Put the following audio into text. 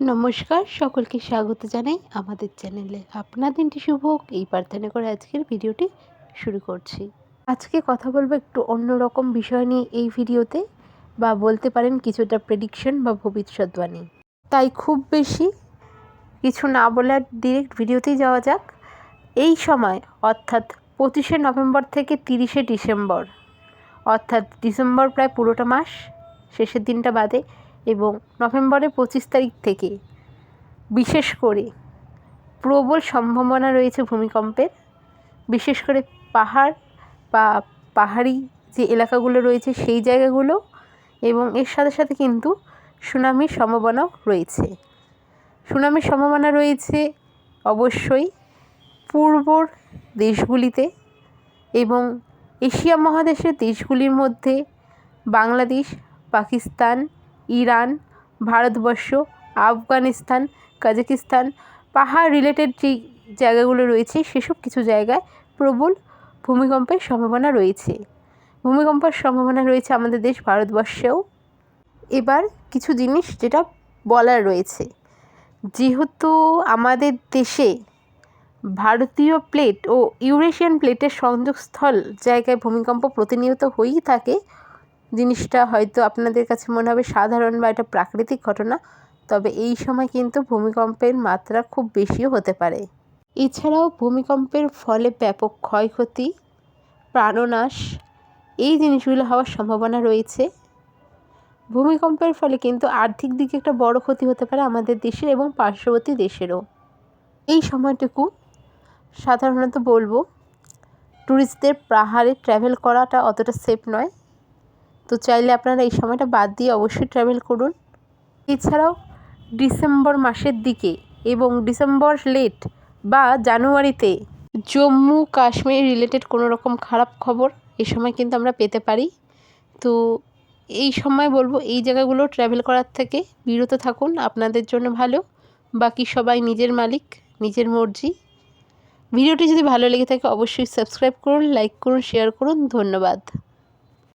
নমস্কার, সকলকে স্বাগত জানাই আমাদের চ্যানেলে। আপনার দিনটি শুভ হোক। এই প্রার্থনা করে আজকের ভিডিওটি শুরু করছি। আজকে কথা বলব একটু অন্যরকম বিষয় নিয়ে এই ভিডিওতে, বা বলতে পারেন কিছুটা প্রেডিকশন বা ভবিষ্যৎবাণী তাই খুব বেশি কিছু না বলে ডিরেক্ট ভিডিওতেই যাওয়া যাক। এই সময়, অর্থাৎ পঁচিশে নভেম্বর থেকে তিরিশে ডিসেম্বর, অর্থাৎ ডিসেম্বর প্রায় পুরোটা মাস, শেষের দিনটা বাদে নভেম্বরের পঁচিশ তারিখ থেকে বিশেষ করে প্রবল সম্ভাবনা রয়েছে ভূমিকম্পের। বিশেষ করে পাহাড় বা পাহাড়ি যে এলাকাগুলো রয়েছে সেই জায়গাগুলো এবং এর সাথে সাথে কিন্তু সুনামির সম্ভাবনাও রয়েছে। সুনামির সম্ভাবনা রয়েছে অবশ্যই পূর্বর দেশগুলিতে এবং এশিয়া মহাদেশের দেশগুলির মধ্যে বাংলাদেশ, পাকিস্তান ইরান, ভারতবর্ষ, আফগানিস্তান, কাজাকিস্তান, পাহাড় রিলেটেড যেই জায়গাগুলো রয়েছে সেসব কিছু জায়গায় প্রবল ভূমিকম্পের সম্ভাবনা রয়েছে। ভূমিকম্পের সম্ভাবনা রয়েছে আমাদের দেশ ভারতবর্ষেও। এবার কিছু জিনিস যেটা বলার রয়েছে। যেহেতু আমাদের দেশে ভারতীয় প্লেট ও ইউরেশিয়ান প্লেটের সংযোগস্থল জায়গায় ভূমিকম্প প্রতিনিয়ত হয়েই থাকে জিনিসটা হয়তো আপনাদের কাছে মনে হবে সাধারণ বা এটা প্রাকৃতিক ঘটনা, তবে এই সময় কিন্তু ভূমিকম্পের মাত্রা খুব বেশিও হতে পারে। এছাড়াও ভূমিকম্পের ফলে ব্যাপক ক্ষয়ক্ষতি, প্রাণনাশ, এই জিনিসগুলো হওয়ার সম্ভাবনা রয়েছে। ভূমিকম্পের ফলে কিন্তু আর্থিক দিকে একটা বড় ক্ষতি হতে পারে আমাদের দেশের এবং পার্শ্ববর্তী দেশেরও। এই সময়টুকু সাধারণত বলব ট্যুরিস্টদের পাহাড়ে ট্র্যাভেল করাটা অতটা সেফ নয়। তো চাইলে আপনারা এই সময়টা বাদ দিয়ে অবশ্যই ট্র্যাভেল করুন। এছাড়াও ডিসেম্বর মাসের দিকে এবং ডিসেম্বর লেট বা জানুয়ারিতে জম্মু কাশ্মীর রিলেটেড কোনো রকম খারাপ খবর এ সময় কিন্তু আমরা পেতে পারি। তো এই সময় বলব এই জায়গাগুলো ট্র্যাভেল করার থেকে বিরত থাকুন, আপনাদের জন্য ভালো। বাকি সবাই নিজের মালিক, নিজের মর্জি। ভিডিওটি যদি ভালো লেগে থাকে অবশ্যই সাবস্ক্রাইব করুন লাইক করুন শেয়ার করুন। ধন্যবাদ।